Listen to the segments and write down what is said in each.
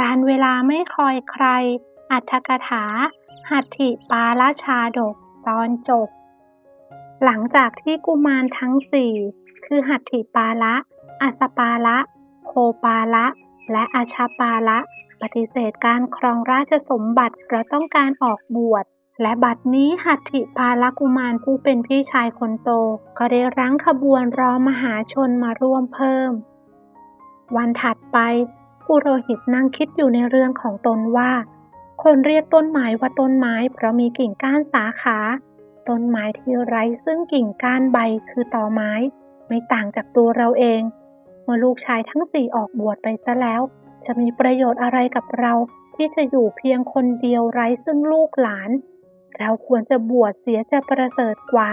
การเวลาไม่คอยใคร อัตถกถา หัตถิปาลชาดกตอนจบ หลังจากที่กุมารทั้งสี่คือหัตถิปาละอัสปาละโคปาละ และอาชาปาละ ปฏิเสธการครองราชสมบัติเพราะต้องการออกบวชและบัดนี้หัตถิปาละกุมารผู้เป็นพี่ชายคนโต ก็ได้รั้งขบวนรอมหาชนมาร่วมเพิ่ม วันถัดไป ปุโรหิตนั่งคิดอยู่ในเรือนของตนว่า คนเรียกต้นไม้ว่าต้นไม้ เพราะมีกิ่งก้านสาขา ต้นไม้ที่ไร้ซึ่งกิ่งก้านใบคือตอไม้ ไม่ต่างจากตัวเราเอง เมื่อลูกชายทั้งสี่ออกบวชไปซะแล้ว จะมีประโยชน์อะไรกับเราที่จะอยู่เพียงคนเดียวไร้ซึ่งลูกหลาน เราควรจะบวชเสียจะประเสริฐกว่า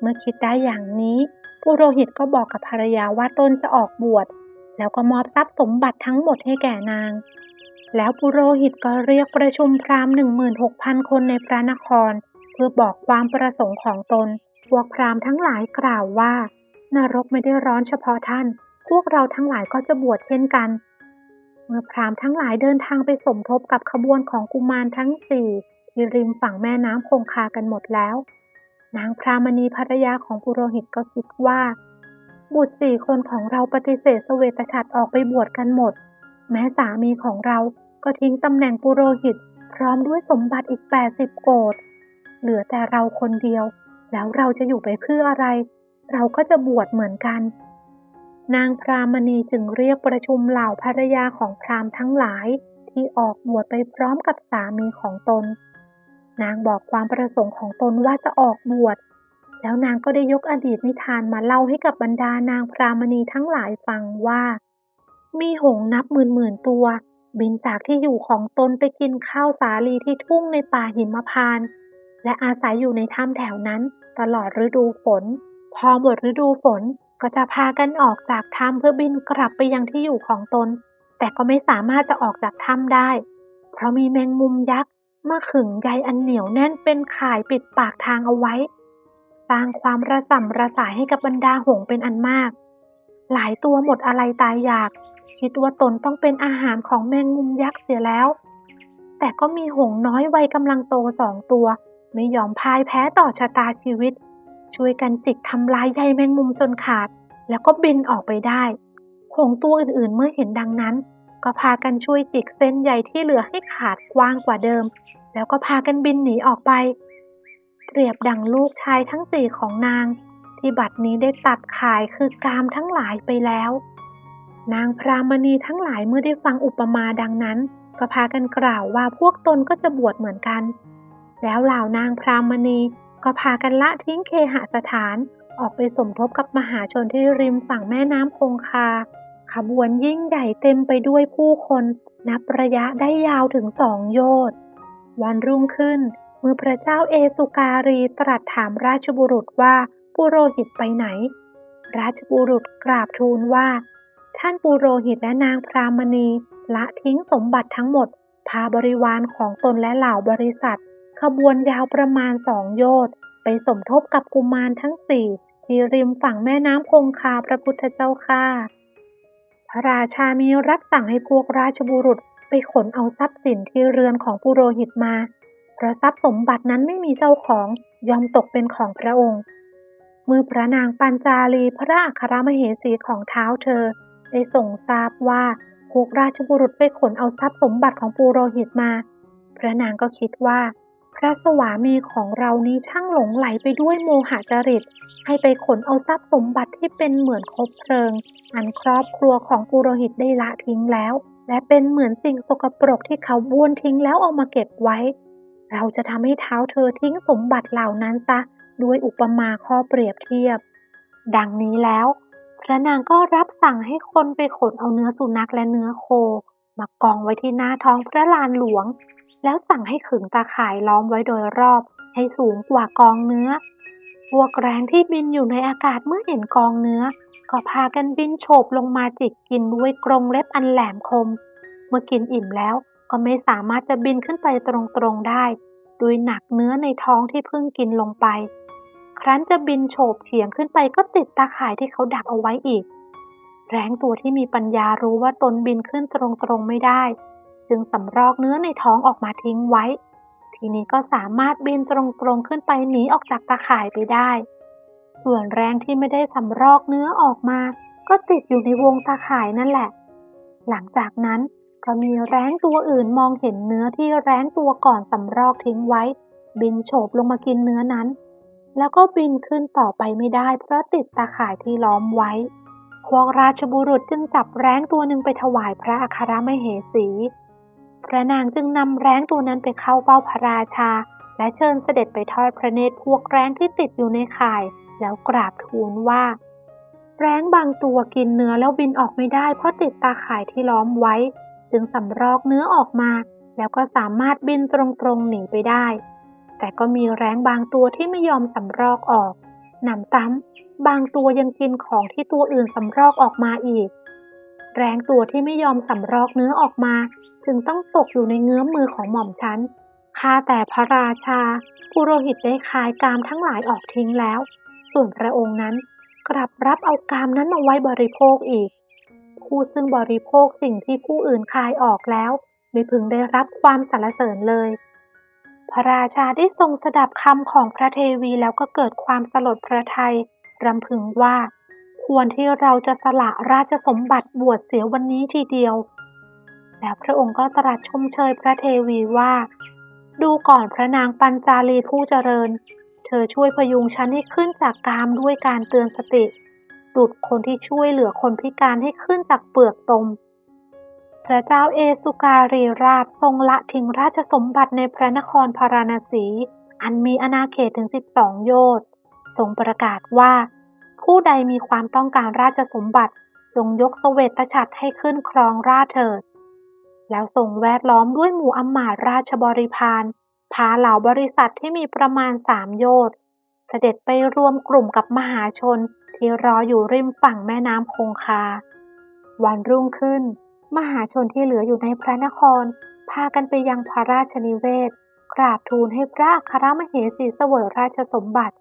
เมื่อคิดได้อย่างนี้ปุโรหิตก็บอกกับภรรยาว่าตนจะออกบวช แล้วก็มอบทรัพย์สมบัติทั้งหมดให้แก่นาง แล้วปุโรหิตก็เรียกประชุมพราหมณ์หนึ่งหมื่นหกพันคนในพระนคร เพื่อบอกความประสงค์ของตน พวกพราหมณ์ทั้งหลายกล่าวว่า นรกไม่ได้ร้อนเฉพาะท่าน พวกเราทั้งหลายก็จะบวชเช่นกัน เมื่อพราหมณ์ทั้งหลายเดินทางไปสมทบกับขบวนของกุมารทั้งสี่ที่ริมฝั่งแม่น้ำคงคากันหมดแล้ว นางพรามณีภรรยาของปุโรหิตก็คิดว่า บุตรสี่คนของเราปฏิเสธเสวตฉัตรออกไปบวชกันหมด แม้สามีของเราก็ทิ้งตำแหน่งปุโรหิต พร้อมด้วยสมบัติอีก 80 โกดเหลือแต่เราคนเดียว แล้วเราจะอยู่ไปเพื่ออะไร เราก็จะบวชเหมือนกัน นางพรามณีจึงเรียกประชุมเหล่าภรรยาของพรามทั้งหลายที่ออกบวชไปพร้อมกับสามีของตน นางบอกความประสงค์ของตนว่าจะออกบวช แล้วนางก็ได้ยกอดีตนิทานมาเล่าให้กับบรรดานางพรามณีทั้งหลายฟังว่า มีหงนับหมื่นหมื่นตัว บินจากที่อยู่ของตนไปกินข้าวสาลีที่ทุ่งในป่าหิมพานต์และอาศัยอยู่ในถ้ำแถวนั้น ตลอดฤดูฝน พอหมดฤดูฝนก็จะพากันออกจากถ้ำเพื่อบินกลับไปยังที่อยู่ของตน แต่ก็ไม่สามารถจะออกจากถ้ำได้ เพราะมีแมงมุมยักษ์มาขึงใยอันเหนียวแน่นเป็นข่ายปิดปากทางเอาไว้ สร้างความระส่ำระสายให้กับบรรดาหงเป็นอันมาก หลายตัวหมดอะไรตายอยาก คิดว่าตนต้องเป็นอาหารของแมงมุมยักษ์เสียแล้ว แต่ก็มีหงน้อยวัยกำลังโตสองตัว ไม่ยอมพ่ายแพ้ต่อชะตาชีวิต ช่วยกันจิกทำลายใยแมงมุมจนขาด แล้วก็บินออกไปได้ หงตัวอื่นๆเมื่อเห็นดังนั้น ก็พากันช่วยจิกเส้นใยที่เหลือให้ขาดกว้างกว่าเดิม แล้วก็พากันบินหนีออกไป เปรียบดังลูกชายทั้งสี่ของนาง ที่บัดนี้ได้ตัดขายคือกามทั้งหลายไปแล้ว นางพรามณีทั้งหลายเมื่อได้ฟังอุปมาดังนั้นก็พากันกล่าวว่าพวกตนก็จะบวชเหมือนกัน แล้วเหล่านางพรามณีก็พากันละทิ้งเคหสถานออกไปสมทบกับมหาชนที่ริมฝั่งแม่น้ำคงคา ขบวนยิ่งใหญ่เต็มไปด้วยผู้คน นับระยะได้ยาวถึงสองโยชน์ วันรุ่งขึ้น เมื่อพระเจ้าเอสุการีตรัสถามราชบุรุษว่าปุโรหิตไปไหน ราชบุรุษกราบทูลว่า ท่านปุโรหิตและนางพรามณีละทิ้งสมบัติทั้งหมด พาบริวารของตนและเหล่าบริษัท ขบวนยาวประมาณสองโยชน์ไปสมทบกับกุมารทั้งสี่ที่ริมฝั่งแม่น้ำคงคาพระพุทธเจ้าค่ะพระราชามีรับสั่งให้พวกราชบุรุษไปขนเอาทรัพย์สินที่เรือนของปุโรหิตมา เพราะทรัพย์สมบัตินั้นไม่มีเจ้าของยอมตกเป็นของพระองค์เมื่อพระนางปัญจาลีพระอัครมเหสีของเท้าเธอ ได้ส่งทราบว่าพวกราชบุรุษไปขนเอาทรัพย์สมบัติของปุโรหิตมา พระนางก็คิดว่า พระสวามีของเรานี้ช่างหลงไหลไปด้วยโมหะจริต ให้ไปขนเอาทรัพย์สมบัติที่เป็นเหมือนคบเพลิง อันครอบครัวของปุโรหิตได้ละทิ้งแล้ว และเป็นเหมือนสิ่งสกปรกที่เขาบ้วนทิ้งแล้วเอามาเก็บไว้ เราจะทำให้เท้าเธอทิ้งสมบัติเหล่านั้นซะด้วยอุปมาข้อเปรียบเทียบ ดังนี้แล้ว พระนางก็รับสั่งให้คนไปขนเอาเนื้อสุนัขและเนื้อโค มากองไว้ที่หน้าท้องพระลานหลวง แล้วสั่งให้ขึงตาข่ายล้อมไว้โดยรอบ ให้สูงกว่ากองเนื้อ พวกแรงที่บินอยู่ในอากาศเมื่อเห็นกองเนื้อ ก็พากันบินโฉบลงมาจิกกินด้วยกรงเล็บอันแหลมคม เมื่อกินอิ่มแล้ว ก็ไม่สามารถจะบินขึ้นไปตรงๆได้ ด้วยหนักเนื้อในท้องที่เพิ่งกินลงไป ครั้นจะบินโฉบเฉียงขึ้นไปก็ติดตาข่ายที่เขาดักเอาไว้อีก แรงตัวที่มีปัญญารู้ว่าตนบินขึ้นตรงๆไม่ได้ จึงสำรอกเนื้อในท้องออกมาทิ้งไว้ ทีนี้ก็สามารถบินตรงๆขึ้นไปหนีออกจากตาข่ายไปได้ ส่วนแรงที่ไม่ได้สำรอกเนื้อออกมา ก็ติดอยู่ในวงตาข่ายนั่นแหละ หลังจากนั้น ก็มีแร้งตัวอื่นมองเห็นเนื้อที่แร้งตัวก่อนสำรอกทิ้งไว้ บินโฉบลงมากินเนื้อนั้น แล้วก็บินขึ้นต่อไปไม่ได้ เพราะติดตาข่ายที่ล้อมไว้ พวกราชบุรุษจึงจับแร้งตัวหนึ่งไปถวายพระอัครมเหสี พระนางจึงนำแร้งตัวนั้นไปเข้าเป้าพระราชา และเชิญเสด็จไปทอดพระเนตรพวกแร้งที่ติดอยู่ในข่าย แล้วกราบทูลว่า แร้งบางตัวกินเนื้อแล้วบินออกไม่ได้ เพราะติดตาข่ายที่ล้อมไว้ จึงสำรอกเนื้อออกมา แล้วก็สามารถบินตรงๆหนีไปได้ แต่ก็มีแร้งบางตัวที่ไม่ยอมสำรอกออกหนำซ้ำบางตัวยังกินของที่ตัวอื่นสำรอกออกมาอีก แรงตัวที่ไม่ยอมสำรอกเนื้อออกมา จึงต้องตกอยู่ในเงื้อมมือของหม่อมฉันข้าแต่พระราชาปุโรหิตได้คายกามทั้งหลายออกทิ้งแล้ว ส่วนพระองค์นั้นกลับรับเอากามนั้นมาไว้บริโภคอีก ผู้ซึ่งบริโภคสิ่งที่ผู้อื่นคายออกแล้ว ไม่พึงได้รับความสรรเสริญเลย พระราชาได้ทรงสดับคำของพระเทวีแล้วก็เกิดความสลดพระทัยรำพึงว่า ควรที่เราจะสละราชสมบัติบวชเสียวันนี้ทีเดียว แล้วพระองค์ก็ตรัสชมเชยพระเทวีว่า ดูก่อนพระนางปัญจาลีผู้เจริญ เธอช่วยพยุงฉันให้ขึ้นจากกามด้วยการเตือนสติ ดุดคนที่ช่วยเหลือคนพิการให้ขึ้นจากเปลือกตม พระเจ้าเอสุการีราชทรงละทิ้งราชสมบัติในพระนครพาราณสี อันมีอาณาเขตถึง 12 โยชน์ ทรงประกาศว่า ผู้ใดมีความต้องการราชสมบัติจงยกสเสวตฉัตรให้ขึ้นครองราชเถิด แล้วทรงแวดล้อมด้วยหมู่อำมาตย์ราชบริพารพาเหล่าบริษัทที่มีประมาณสามโยชน์เสด็จไปรวมกลุ่มกับมหาชน ที่รออยู่ริมฝั่งแม่น้ำคงคา วันรุ่งขึ้น มหาชนที่เหลืออยู่ในพระนคร พากันไปยังพระราชนิเวศ กราบทูลให้พระอัครมเหสีเสวยราชสมบัติ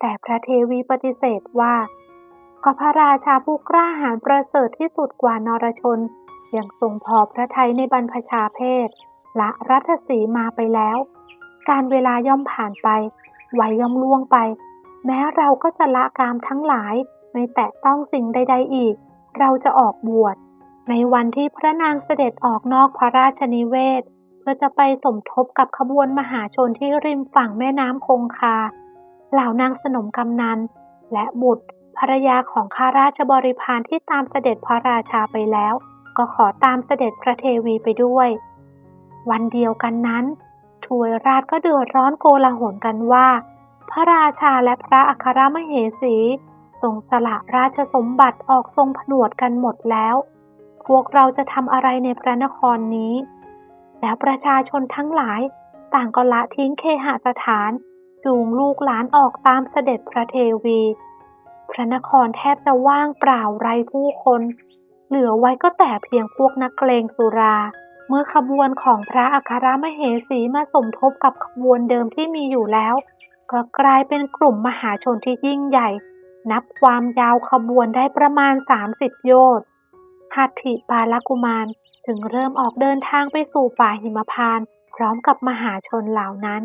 แต่พระเทวีปฏิเสธว่าก็พระราชาผู้กล้าหาญประเสริฐที่สุดกว่านรชน ยังทรงพอพระทัยในบรรพชาเพศละรัฐสีมาไปแล้ว การเวลาย่อมผ่านไปวัยย่อมล่วงไป แม้เราก็จะละกามทั้งหลาย ไม่แตะต้องสิ่งใด ๆ อีก เราจะออกบวช ในวันที่พระนางเสด็จออกนอกพระราชนิเวศ เพื่อจะไปสมทบกับขบวนมหาชนที่ริมฝั่งแม่น้ำคงคา เหล่านางสนมกำนัน และบุตรภรรยาของข้าราชบริพารที่ตามเสด็จพระราชาไปแล้ว ก็ขอตามเสด็จพระเทวีไปด้วย วันเดียวกันนั้น ถวยราชก็เดือดร้อนโกลาหลกันว่า พระราชาและพระอัครมเหสีทรงสละราชสมบัติออกทรงผนวดกันหมดแล้ว พวกเราจะทำอะไรในพระนครนี้ แล้วประชาชนทั้งหลายต่างก็ละทิ้งเคหสถาน จูงลูกหลานออกตามเสด็จพระเทวี พระนครแทบจะว่างเปล่าไร้ผู้คน เหลือไว้ก็แต่เพียงพวกนักเลงสุรา เมื่อขบวนของพระอัครมเหสีมาสมทบกับขบวนเดิมที่มีอยู่แล้ว ก็กลายเป็นกลุ่มมหาชนที่ยิ่งใหญ่ นับความยาวขบวนได้ประมาณ 30 โยชน์หัตถิปาลกุมารถึงเริ่มออกเดินทางไปสู่ป่าหิมพานพร้อมกับมหาชนเหล่านั้น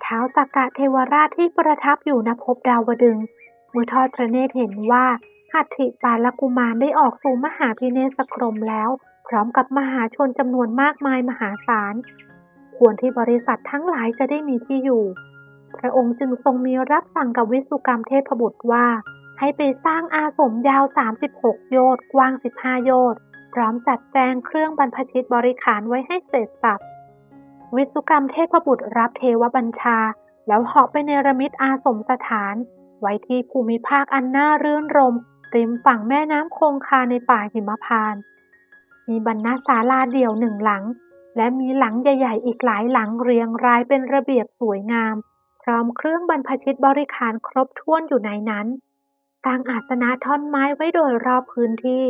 เท้าสักกะเทวราชที่ประทับอยู่ณภพดาวดึงเมื่อทอดพระเนตรเห็นว่าหัตถิปาลกุมารได้ออกสู่มหาพิเนศกรมแล้ว พร้อมกับมหาชนจำนวนมากมายมหาศาลควรที่บริษัททั้งหลายจะได้มีที่อยู่ พระองค์จึงทรงมีรับสั่งกับวิสุกรรมเทพบุตรว่า ให้ไปสร้างอาสมยาว 36 โยชน์กว้าง 15 โยชน์พร้อมจัดแจงเครื่องบรรพชิตบริขารไว้ให้เสร็จสับวิสุกรรมเทพบุตรรับเทวบัญชา แล้วเหาะไปในรมิดอาสมสถาน ไว้ที่ภูมิภาคอันน่ารื่นรมริมฝั่งแม่น้ำคงคาในป่าหิมพาน มีบรรณศาลาเดี่ยวหนึ่งหลัง และมีหลังใหญ่ ๆ อีกหลายหลังเรียงรายเป็นระเบียบสวยงาม พร้อมเครื่องบรรพชิตบริขารครบถ้วนอยู่ในนั้นตั้งอาสนะท่อนไม้ไว้โดยรอบพื้นที่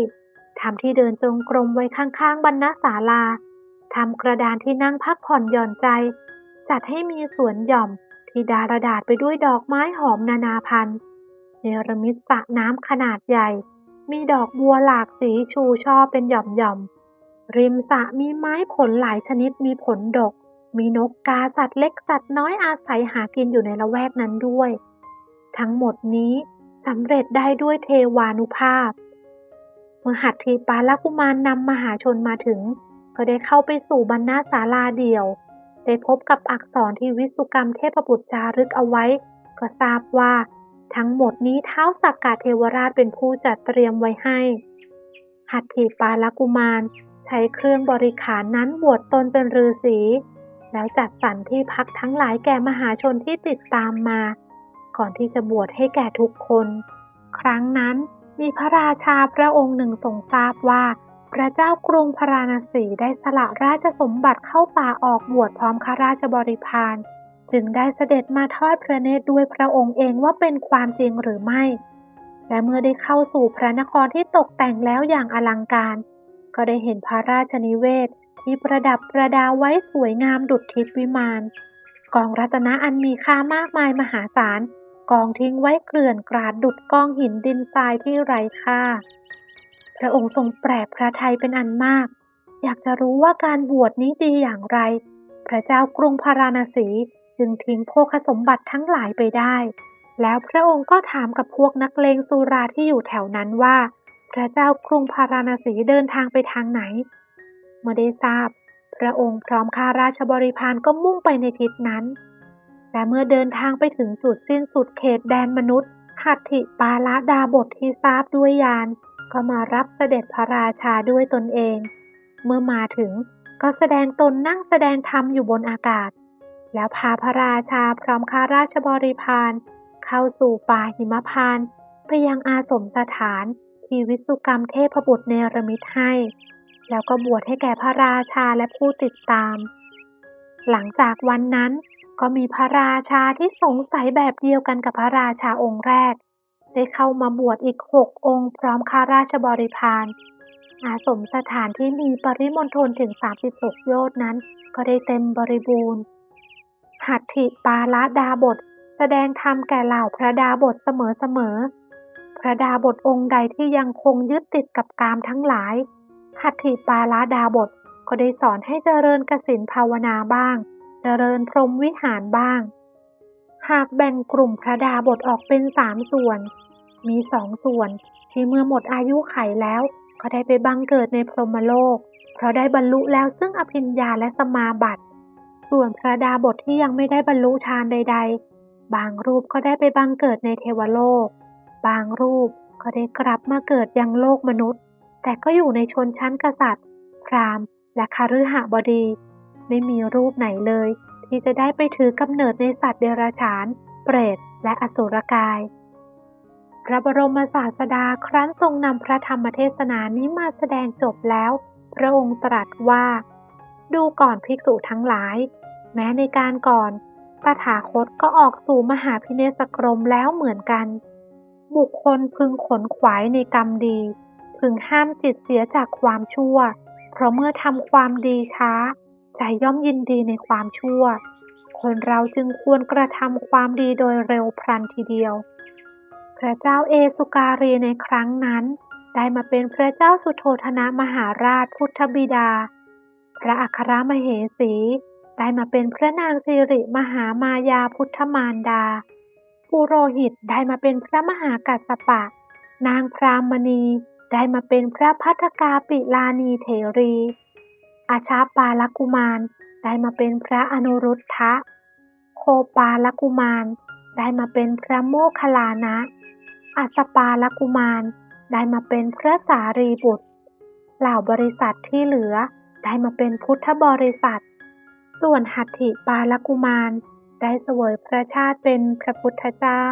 ทำที่เดินจงกรมไว้ข้างๆบรรณศาลาทำกระดานที่นั่งพักผ่อนหย่อนใจ จัดให้มีสวนหย่อมที่ดารดาษไปด้วยดอกไม้หอมนานาพันธุ์เนรมิตสระน้ำขนาดใหญ่ มีดอกบัวหลากสีชูช่อเป็นหย่อมหย่อมริมสระมีไม้ผลหลายชนิดมีผลดก มีนกกาสัตว์เล็กสัตว์น้อยอาศัยหากินอยู่ในละแวกนั้นด้วย ทั้งหมดนี้สำเร็จได้ด้วยเทวานุภาพ เมื่อหัตถีปาลกุมารนนำมหาชนมาถึง ก็ได้เข้าไปสู่บรรณาศาลาเดี่ยว ได้พบกับอักษรที่วิสุกรรมเทพบุตรจารึกเอาไว้ ก็ทราบว่าทั้งหมดนี้เท้าสักกาเทวราชเป็นผู้จัดเตรียมไว้ให้ หัตถีปาลกุมารใช้เครื่องบริขารนั้นบวชตนเป็นฤาษี แล้วจัดสรรที่พักทั้งหลายแก่มหาชนที่ติดตามมา ก่อนที่จะบวชให้แก่ทุกคน ครั้งนั้นมีพระราชาพระองค์หนึ่งทรงทราบว่า พระเจ้ากรุงพาราณสีได้สละราชสมบัติเข้าป่าออกบวชพร้อมข้าราชบริพาร จึงได้เสด็จมาทอดพระเนตรด้วยพระองค์เองว่าเป็นความจริงหรือไม่ และเมื่อได้เข้าสู่พระนครที่ตกแต่งแล้วอย่างอลังการ ก็ได้เห็นพระราชนิเวศ ที่ประดับประดาไว้สวยงามดุจทิพวิมานกองรัตนะอันมีค่ามากมายมหาศาลกองทิ้งไว้เกลื่อนกราดดุดกองหินดินทรายที่ไร้ค่า พระองค์ทรงแปลกพระทัยเป็นอันมาก อยากจะรู้ว่าการบวชนี้ดีอย่างไร พระเจ้ากรุงพาราณสีจึงทิ้งโภคสมบัติทั้งหลายไปได้ แล้วพระองค์ก็ถามกับพวกนักเลงสุราที่อยู่แถวนั้นว่า พระเจ้ากรุงพาราณสีเดินทางไปทางไหน เมื่อได้ทราบ พระองค์พร้อมข้าราชบริพารก็มุ่งไปในทิศนั้นแต่เมื่อเดินทางไปถึงจุดสิ้นสุดเขตแดนมนุษย์หัตถิปาละดาบทที่ทราบด้วยยาน ก็มารับเสด็จพระราชาด้วยตนเอง เมื่อมาถึงก็แสดงตนนั่งแสดงธรรมอยู่บนอากาศ แล้วพาพระราชาพร้อมข้าราชบริพารเข้าสู่ป่าหิมพานไปยังอาสมสถานที่วิสุกรรมเทพบุตรเนรมิตให้ แล้วก็บวชให้แก่พระราชาและผู้ติดตาม หลังจากวันนั้นก็มีพระราชาที่สงสัยแบบเดียวกันกับพระราชาองค์แรก ได้เข้ามาบวชอีกหกองค์พร้อมข้าราชบริพารอาสมสถานที่มีปริมณฑลถึง 36 โยชน์นั้น ก็ได้เต็มบริบูรณ์ หัตถิปาละดาบท แสดงธรรมแก่เหล่าพระดาบทเสมอๆ พระดาบทองค์ใดที่ยังคงยึดติดกับกามทั้งหลาย หัตถิปาละดาบทก็ได้สอนให้เจริญกสินภาวนาบ้าง เจริญพรหมวิหารบ้าง หากแบ่งกลุ่มพระดาบทออกเป็นสามส่วน มีสองส่วนที่เมื่อหมดอายุไขแล้วก็ได้ไปบังเกิดในพรหมโลก เพราะได้บรรลุแล้วซึ่งอภิญญาและสมาบัติ ส่วนพระดาบทที่ยังไม่ได้บรรลุฌานใด ๆ บางรูปก็ได้ไปบังเกิดในเทวโลก บางรูปก็ได้กลับมาเกิดยังโลกมนุษย์ แต่ก็อยู่ในชนชั้นกษัตริย์ พราหมณ์ และคาฤหบดี ไม่มีรูปไหนเลย ที่จะได้ไปถือกำเนิดในสัตว์เดรัจฉาน เปรต และอสุรกาย พระบรมศาสดาครั้นทรงนำพระธรรมเทศนานี้มาแสดงจบแล้ว พระองค์ตรัสว่า ดูก่อนภิกษุทั้งหลาย แม้ในการก่อนตถาคตก็ออกสู่มหาพิเนศกรมแล้วเหมือนกัน บุคคลพึงขนขวายในกรรมดี พึงห้ามจิตเสียจากความชั่ว เพราะเมื่อทำความดีช้า ใจย่อมยินดีในความชั่ว คนเราจึงควรกระทำความดีโดยเร็วพลันทีเดียว พระเจ้าเอสุการีในครั้งนั้น ได้มาเป็นพระเจ้าสุโธธนะมหาราชพุทธบิดา พระอัครมเหสี ได้มาเป็นพระนางสิริมหามายาพุทธมารดาปุโรหิตได้มาเป็นพระมหากัสสปะ นางพรามณี ได้มาเป็นพระพัฒกาปิลานีเถรี อาชาปาลกุมารได้มาเป็นพระอนุรุทธะ โคปาลกุมาร ได้มาเป็นพระโมคคัลลานะ อัสปาลกุมาร ได้มาเป็นพระสารีบุตร เหล่าบริษัทที่เหลือได้มาเป็นพุทธบริษัท ส่วนหัตถิปาลกุมาร ได้เสวยพระชาติเป็นพระพุทธเจ้า